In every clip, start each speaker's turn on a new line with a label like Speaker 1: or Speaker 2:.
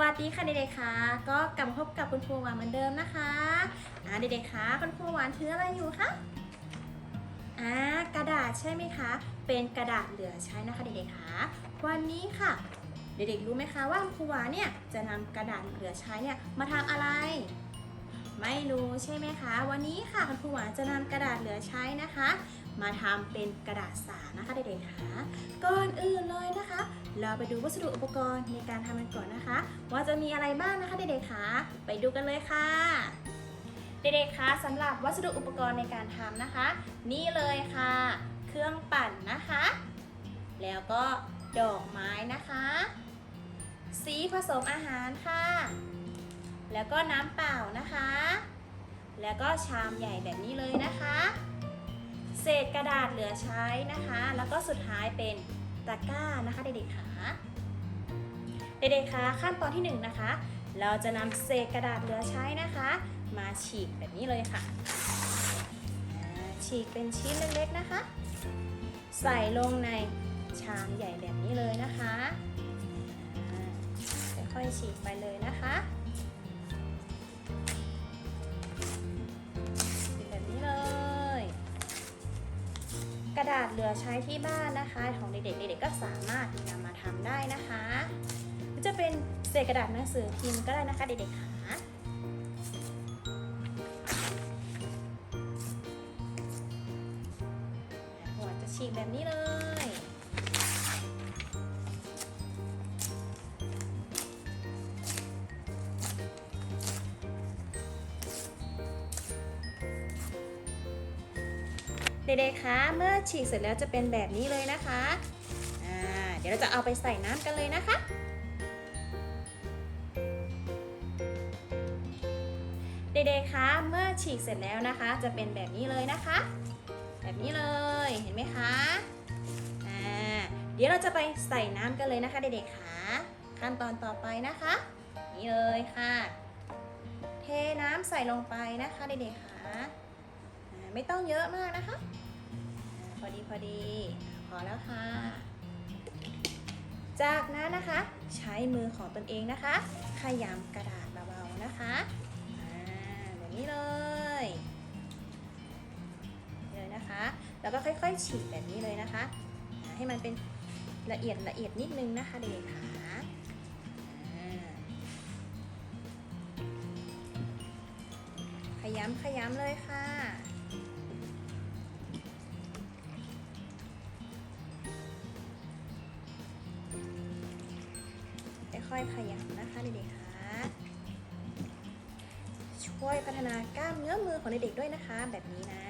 Speaker 1: วัสดีค่ะเด็กๆค่ะ ก็กลับมาพบกับคุณครูหวานเหมือนเดิมนะคะอ่าเด็กๆค่ะคุณครูหวานถืออะไรอยู่คะอ่ากระดาษใช่ไหมคะ เป็นกระดาษเหลือใช้นะคะเด็กๆค่ะวันนี้ค่ะ เด็กๆรู้ไหมคะว่าคุณครูหวานเนี่ยจะนำกระดาษเหลือใช้เนี่ยมาทำอะไร ไม่รู้ใช่ไหมคะ วันนี้ค่ะคุณครูหวานจะนำกระดาษเหลือใช้นะคะ มาทำเป็นกระดาษสานะคะเด็กๆค่ะก่อนอื่นเลยนะคะ เราไปดูวัสดุอุปกรณ์ในการทำกันก่อนนะคะ ว่าจะมีอะไรบ้างนะคะเด็กๆคะไปดูกันเลยค่ะ เด็กๆคะสำหรับวัสดุอุปกรณ์ในการทำนะคะ นี่เลยค่ะ เครื่องปั่นนะคะ แล้วก็ดอกไม้นะคะ สีผสมอาหารค่ะ แล้วก็น้ำเปล่านะคะ แล้วก็ชามใหญ่แบบนี้เลยนะคะ เศษกระดาษเหลือใช้นะคะ แล้วก็สุดท้ายเป็น ตะกร้านะคะเด็กๆคะเด็กๆคะขั้นตอนที่หนึ่งนะคะ เราจะนำเศษกระดาษเหลือใช้นะคะ มาฉีกแบบนี้เลยค่ะ ฉีกเป็นชิ้นเล็กๆนะคะ ใส่ลงในชามใหญ่แบบนี้เลยนะคะค่อยๆฉีกไปเลยนะคะ กระดาษเหลือใช้ที่บ้านนะคะ ของเด็กๆเด็กๆก็สามารถนำมาทำได้นะคะจะเป็นเศษกระดาษหนังสือพิมพ์ก็ได้นะคะเด็กๆค่ะหัวจะฉีกแบบนี้เลย เด็กๆ คะ เมื่อฉีกเสร็จแล้วจะเป็นแบบนี้เลยนะคะ อ่า เดี๋ยวเราจะเอาไปใส่น้ำกันเลยนะคะ เด็กๆ คะ เมื่อฉีกเสร็จแล้วนะคะ จะเป็นแบบนี้เลยนะคะ แบบนี้เลย เห็นไหมคะ อ่า เดี๋ยวเราจะไปใส่น้ำกันเลยนะคะเด็กๆ คะ ขั้นตอนต่อไปนะคะ นี่เลยค่ะ เทน้ำใส่ลงไปนะคะเด็กๆ คะอ่า ไม่ต้องเยอะมากนะคะ พอดีพอดีพอแล้วค่ะ จากนั้นนะคะ ใช้มือของตนเองนะคะ ขยำกระดาษเบาๆนะคะแบบนี้เลยเลยนะคะ แล้วก็ค่อยๆ ฉีกแบบนี้เลยนะคะ ให้มันเป็นละเอียดละเอียดนิดนึงนะคะเด็กค่ะอ่าขยำขยำเลยค่ะ อยๆขยับนะคะเด็กๆค่ะช่วยพัฒนากล้ามเนื้อมือของเด็กๆด้วยนะคะ แบบนี้นะ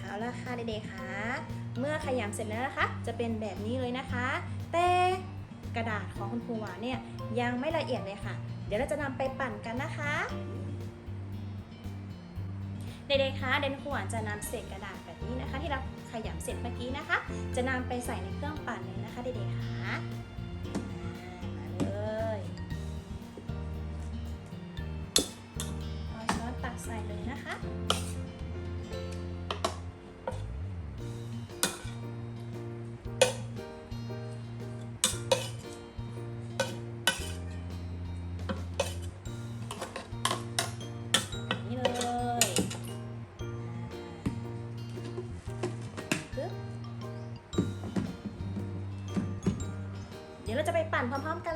Speaker 1: เอาละค่ะเด็กๆค่ะเมื่อขยำเสร็จแล้วนะคะ จะเป็นแบบนี้เลยนะคะ แต่กระดาษของคุณครูหวานเนี่ยยังไม่ละเอียดเลยค่ะ เดี๋ยวเราจะนำไปปั่นกันนะคะเด็กๆคะเดนครูหวานจะนำเศษกระดาษ นี้นะคะ ที่เราขยำเสร็จเมื่อกี้นะคะ จะนำไปใส่ในเครื่องปั่นเลย พร้อมๆกัน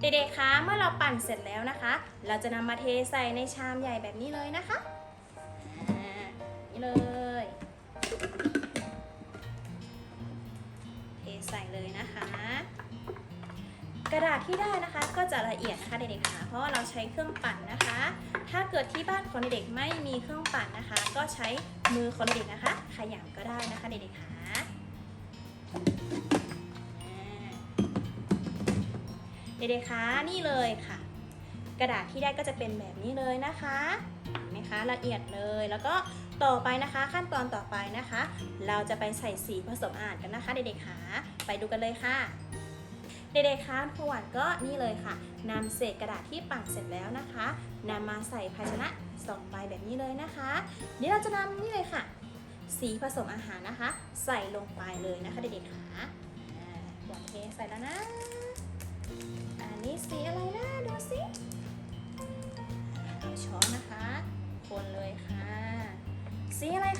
Speaker 1: เด็กๆ คะเมื่อเราปั่นเสร็จแล้วนะคะ เราจะนำมาเทใส่ในชามใหญ่แบบนี้เลยนะคะนี่เลย เทใส่เลยนะคะ กระดาษที่ได้นะคะก็จะละเอียดนะคะเด็กๆค่ะเพราะว่าเราใช้เครื่องปั่นนะคะ ถ้าเกิดที่บ้านของเด็กๆไม่มีเครื่องปั่นนะคะ ก็ใช้มือของเด็กนะคะ ขยำก็ได้นะคะเด็กๆค่ะ เด็กๆคะนี่เลยค่ะ กระดาษที่ได้ก็จะเป็นแบบนี้เลยนะคะเห็นไหมคะละเอียดเลยแล้วก็ต่อไปนะคะขั้นตอนต่อไปนะคะ เราจะไปใส่สีผสมอาหารกันนะคะ เด็กๆคะไปดูกันเลยค่ะ เด็กๆคะครูหวานก็นี่เลยค่ะนำเศษกระดาษที่ปั่นเสร็จแล้วนะคะนำมาใส่ภาชนะสองใบแบบนี้เลยนะคะเดี๋ยวเราจะนำนี่เลยค่ะ สีผสมอาหารนะคะ ใส่ลงไปเลยนะคะ เด็กๆคะอ่าหวานเทใส่แล้วนะ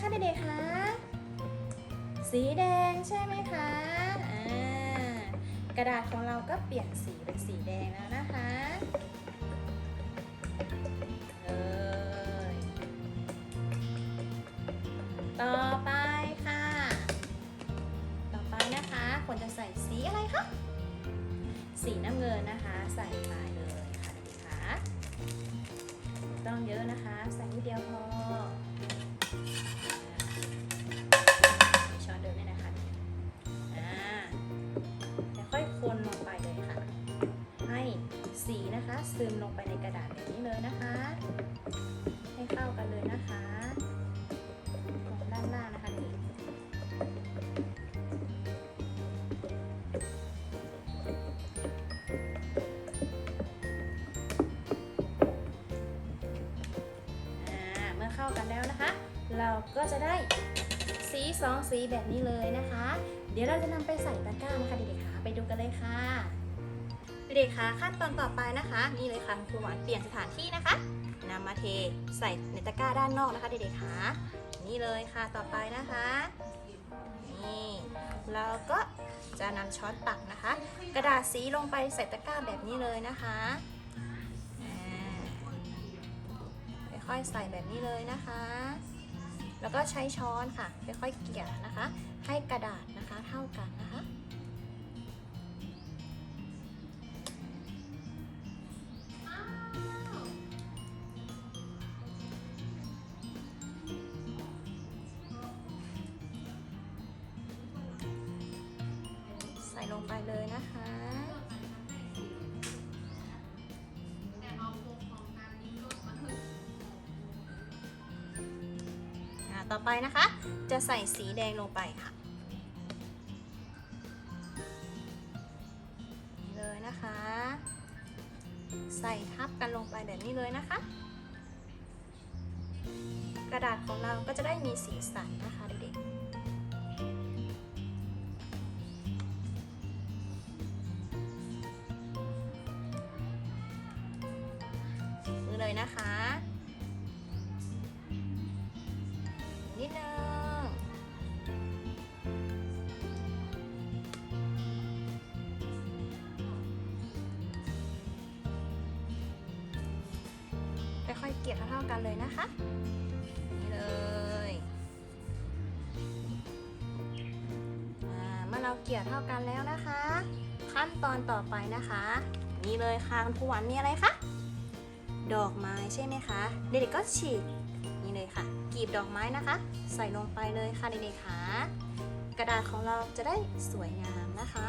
Speaker 1: คะเด็กๆคะสีแดงใช่ไหมคะอ่ากระดาษของเราก็เปลี่ยนสีเป็นสีแดงแล้วนะคะเลยต่อไปค่ะ ต่อไปนะคะควรจะใส่สีอะไรคะ สีน้ำเงินนะคะ ใส่ไปเลยค่ะเด็กๆคะต้องเยอะนะคะ ใส่นิดเดียวพอ ซึมลงไปในกระดาษแบบนี้เลยนะคะ ให้เข้ากันเลยนะคะตรงด้านล่างนะคะนี่เมื่อเข้ากันแล้วนะคะ เราก็จะได้สีสองสีแบบนี้เลยนะคะ เดี๋ยวเราจะนำไปใส่ตะกร้านะคะเด็กๆค่ะไปดูกันเลยค่ะ เด็กๆคะขั้นตอนต่อไปนะคะนี่เลยค่ะครูหวานเปลี่ยนสถานที่นะคะนำมาเทใส่ในตะกร้าด้านนอกนะคะเด็กๆคะนี่เลยค่ะต่อไปนะคะนี่เราก็จะนำช้อนตักนะคะ กระดาษสีลงไปใส่ตะกร้าแบบนี้เลยนะคะค่อยๆใส่แบบนี้เลยนะคะ แล้วก็ใช้ช้อนค่ะค่อยๆเกี่ยนะคะ ให้กระดาษนะคะเท่ากันนะคะ ต่อไปนะคะ จะใส่สีแดงลงไปค่ะนี่เลยนะคะ ใส่ทับกันลงไปแบบนี้เลยนะคะ กระดาษของเราก็จะได้มีสีสันนะคะ อยๆเกลี่ยเท่าๆกันเลยนะคะ นี่เลยอ่าเมื่อเราเกลี่ยเท่ากันแล้วนะคะ ขั้นตอนต่อไปนะคะ นี่เลยค่ะคุณครูหวานมีอะไรคะดอกไม้ใช่ไหมคะ เด็กๆก็ฉีกนี่เลยค่ะกีบดอกไม้นะคะ ใส่ลงไปเลยค่ะเด็กๆค่ะกระดาษของเราจะได้สวยงามนะคะ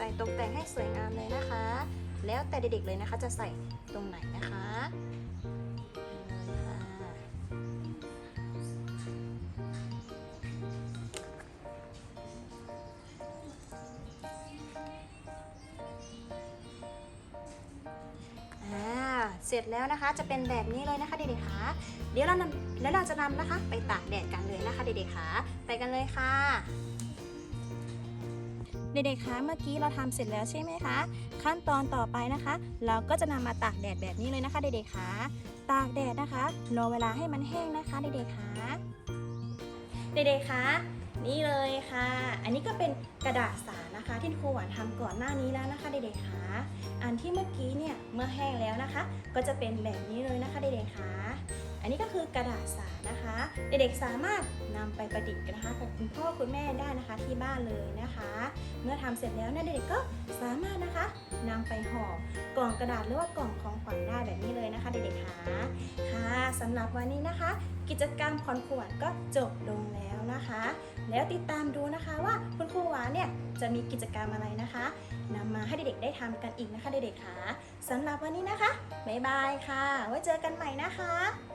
Speaker 1: ส่ตกแต่งให้สวยงามเลยนะคะ แล้วแต่เด็กๆเลยนะคะจะใส่ตรงไหนนะคะเลยค่ะเสร็จแล้วนะคะจะเป็นแบบนี้เลยนะคะเด็กๆคะเดี๋ยวเรานำแล้วเราจะนำนะคะ ไปตากแดดกันเลยนะคะเด็กๆคะไปกันเลยค่ะ เด็กๆคะเมื่อกี้เราทำเสร็จแล้วใช่ไหมคะ ขั้นตอนต่อไปนะคะ เราก็จะนำมาตากแดดแบบนี้เลยนะคะเด็กๆคะตากแดดนะคะรอเวลาให้มันแห้งนะคะเด็กๆคะเด็กๆคะนี่เลยค่ะ อันนี้ก็เป็นกระดาษสานะคะ ที่ครูหวานทำก่อนหน้านี้แล้วนะคะเด็กๆคะ อันที่เมื่อกี้เนี่ยเมื่อแห้งแล้วนะคะ ก็จะเป็นแบบนี้เลยนะคะเด็กๆค่ะอันนี้ก็คือกระดาษสานะคะ เด็กๆสามารถนำไปประดิษฐ์กันนะคะกับคุณพ่อคุณแม่ได้นะคะที่บ้านเลยนะคะ เมื่อทำเสร็จแล้วเนี่ยเด็กๆก็สามารถนะคะนำไปห่อกล่องกระดาษหรือว่ากล่องของขวัญได้แบบนี้เลยนะคะ เด็กๆค่ะค่ะสำหรับวันนี้นะคะ กิจกรรมคอนขวานก็จบลงแล้วนะคะ แล้วติดตามดูนะคะว่าคุณครูหวานเนี่ยจะมีกิจกรรมอะไรนะคะนำมาให้เด็กๆได้ทำกันอีกนะคะเด็กๆค่ะสำหรับวันนี้นะคะ บ๊ายบายค่ะ ไว้เจอกันใหม่นะคะ